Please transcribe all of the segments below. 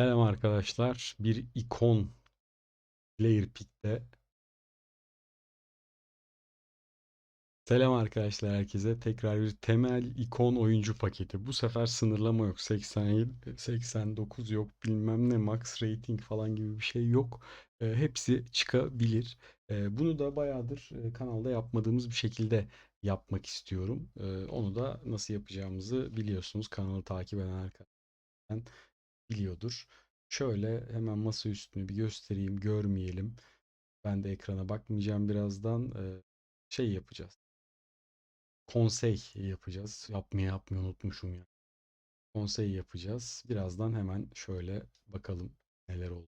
Selam arkadaşlar. Bir ikon Player Pick'te. Selam arkadaşlar herkese. Tekrar bir temel ikon oyuncu paketi. Bu sefer sınırlama yok. 87, 89 yok. Bilmem ne max rating falan gibi bir şey yok. E, hepsi çıkabilir. E, bunu da bayağıdır e, kanalda yapmadığımız bir şekilde yapmak istiyorum. E, onu da nasıl yapacağımızı biliyorsunuz. Kanalı takip eden arkadaşlar biliyordur. Şöyle hemen masa üstünü bir göstereyim, görmeyelim. Ben de ekrana bakmayacağım birazdan. Şey yapacağız. Konsey yapacağız. Yapmayı yapmayı unutmuşum ya. Konsey yapacağız. Birazdan hemen şöyle bakalım neler oldu.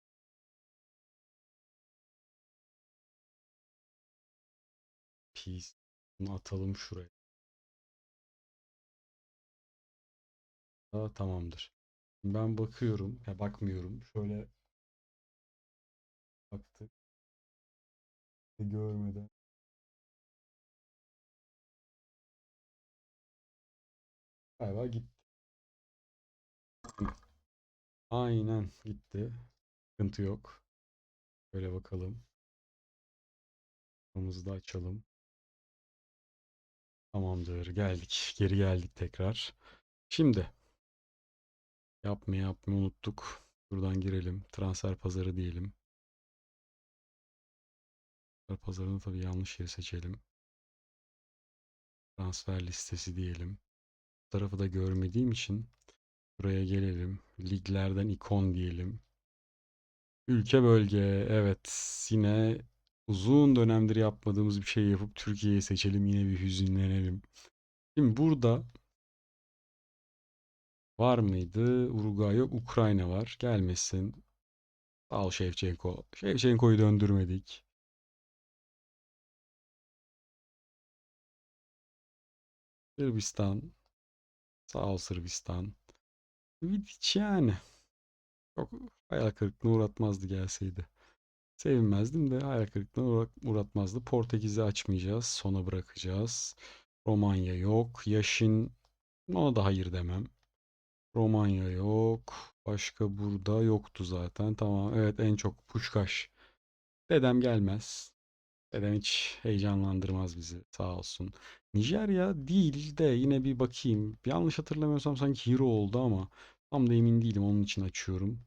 Peace. Bunu atalım şuraya. Aa, tamamdır. Ben bakıyorum. Ya bakmıyorum. Şöyle baktık. Görmeden. Galiba gitti. Aynen gitti. Sıkıntı yok. Böyle bakalım. Kapımızı da açalım. Tamamdır. Geldik. Geri geldik tekrar. Şimdi yapmayı yapmayı unuttuk. Buradan girelim. Transfer pazarı diyelim. Transfer pazarını tabii yanlış yeri seçelim. Transfer listesi diyelim. Bu tarafı da görmediğim için buraya gelelim. Liglerden ikon diyelim. Ülke bölge. Evet. Yine uzun dönemdir yapmadığımız bir şey yapıp Türkiye'yi seçelim. Yine bir hüzünlenelim. Şimdi burada var mıydı? Uruguay yok. Ukrayna var. Gelmesin. Ol Şevçenko. Şevçenko'yu döndürmedik. Sırbistan. Sağ ol Sırbistan. Vidic yani. Çok hayal kırıklığına uğratmazdı gelseydi. Sevinmezdim de hayal kırıklığına uğratmazdı. Portekiz'i açmayacağız. Sona bırakacağız. Romanya yok. Yaşin ona da hayır demem. Romanya yok. Başka burada yoktu zaten. Tamam. Evet en çok Puşkaş. Dedem gelmez. Dedem hiç heyecanlandırmaz bizi. Sağ olsun. Nijerya değil de yine bir bakayım. Yanlış hatırlamıyorsam sanki Hero oldu ama tam da emin değilim. Onun için açıyorum.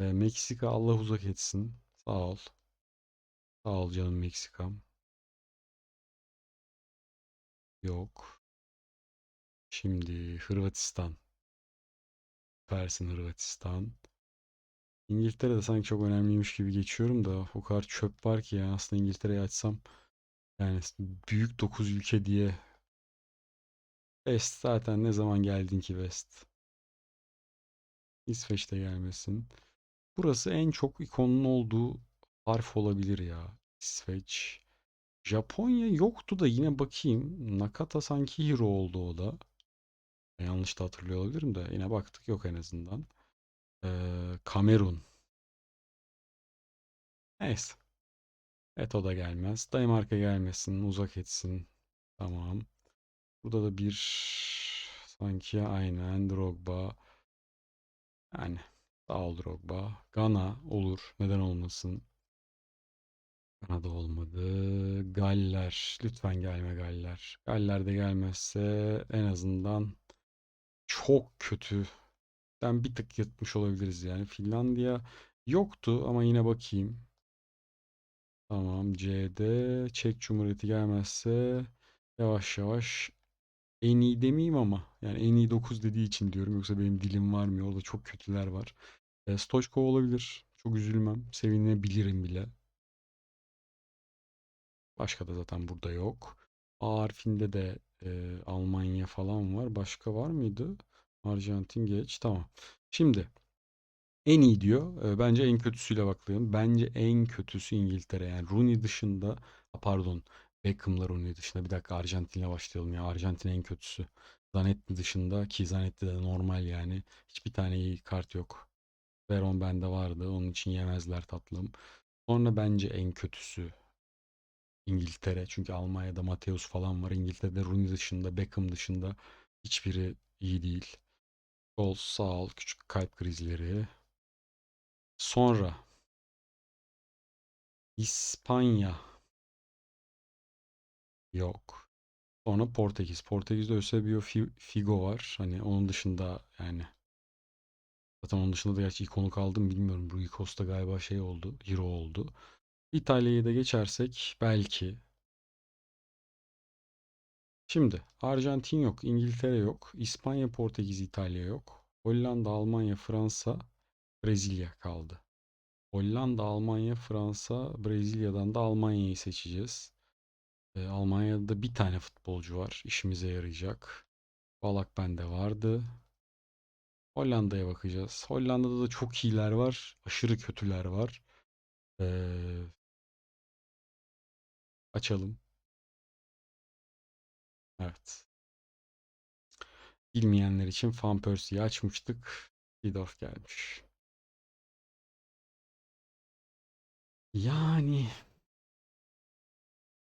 Ee, Meksika Allah uzak etsin. Sağ ol. Sağ ol canım Meksikam. Yok. Şimdi Hırvatistan. Persin Hırvatistan. İngiltere de sanki çok önemliymiş gibi geçiyorum da o kadar çöp var ki ya aslında İngiltere'yi açsam yani büyük 9 ülke diye West zaten ne zaman geldin ki West? İsveç'te gelmesin. Burası en çok ikonun olduğu harf olabilir ya. İsveç. Japonya yoktu da yine bakayım. Nakata sanki hero oldu o da. Yanlış da hatırlıyor olabilirim de yine baktık yok en azından. Ee, Kamerun. Neyse. Evet o da gelmez. Danimarka gelmesin. Uzak etsin. Tamam. Burada da bir sanki aynen Drogba. Yani sağ ol Drogba. Gana olur. Neden olmasın? Gana da olmadı. Galler. Lütfen gelme Galler. Galler de gelmezse en azından çok kötü. Ben bir tık yırtmış olabiliriz yani. Finlandiya yoktu ama yine bakayım. Tamam C'de Çek Cumhuriyeti gelmezse yavaş yavaş en iyi demeyeyim ama yani en iyi 9 dediği için diyorum yoksa benim dilim varmıyor orada çok kötüler var. E, Stoichkov olabilir. Çok üzülmem. Sevinebilirim bile. Başka da zaten burada yok. A de e, Almanya falan var. Başka var mıydı? Arjantin geç. Tamam. Şimdi en iyi diyor. E, bence en kötüsüyle baklayalım. Bence en kötüsü İngiltere. Yani Rooney dışında pardon Beckham'la Rooney dışında. Bir dakika Arjantin'le başlayalım ya. Arjantin en kötüsü. Zanetti dışında ki Zanetti de normal yani. Hiçbir tane iyi kart yok. Veron bende vardı. Onun için yemezler tatlım. Sonra bence en kötüsü İngiltere. Çünkü Almanya'da Mateus falan var. İngiltere'de Rooney dışında, Beckham dışında hiçbiri iyi değil. Sol, sağ küçük kalp krizleri. Sonra İspanya yok. Sonra Portekiz. Portekiz'de Eusebio Fi- Figo var. Hani onun dışında yani zaten onun dışında da gerçi ikonu kaldım bilmiyorum. Rui Costa galiba şey oldu. Hero oldu. İtalya'yı da geçersek belki. Şimdi Arjantin yok, İngiltere yok, İspanya, Portekiz, İtalya yok. Hollanda, Almanya, Fransa, Brezilya kaldı. Hollanda, Almanya, Fransa, Brezilya'dan da Almanya'yı seçeceğiz. Ee, Almanya'da da bir tane futbolcu var. işimize yarayacak. Balak bende vardı. Hollanda'ya bakacağız. Hollanda'da da çok iyiler var. Aşırı kötüler var. Ee, açalım. Evet. Bilmeyenler için Van Persie'yi açmıştık. Seedorf gelmiş. Yani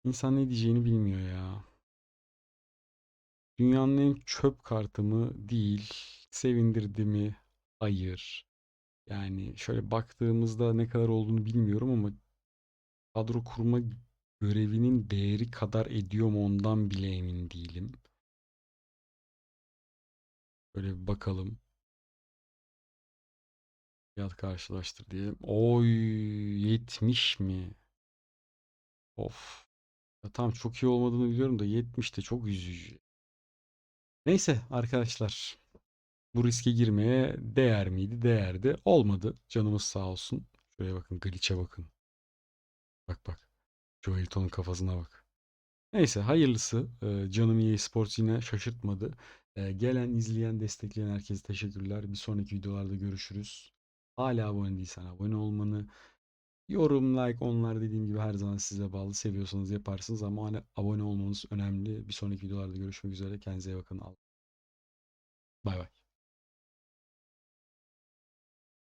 insan ne diyeceğini bilmiyor ya. Dünyanın en çöp kartı mı? Değil. Sevindirdi mi? Hayır. Yani şöyle baktığımızda ne kadar olduğunu bilmiyorum ama kadro kurma görevinin değeri kadar ediyor mu ondan bile emin değilim. Böyle bir bakalım. Fiyat karşılaştır diyelim. Oy 70 mi? Of. Ya tamam çok iyi olmadığını biliyorum da 70 de çok üzücü. Neyse arkadaşlar. Bu riske girmeye değer miydi? Değerdi. Olmadı. Canımız sağ olsun. Şuraya bakın. Glitch'e bakın. Bak bak. Joelton'un kafasına bak. Neyse hayırlısı. Ee, canım EA Sports yine şaşırtmadı. Ee, gelen, izleyen, destekleyen herkese teşekkürler. Bir sonraki videolarda görüşürüz. Hala abone değilsen abone olmanı, yorum, like onlar dediğim gibi her zaman size bağlı. Seviyorsanız yaparsınız ama hani abone olmanız önemli. Bir sonraki videolarda görüşmek üzere. Kendinize iyi bakın. Bay bay.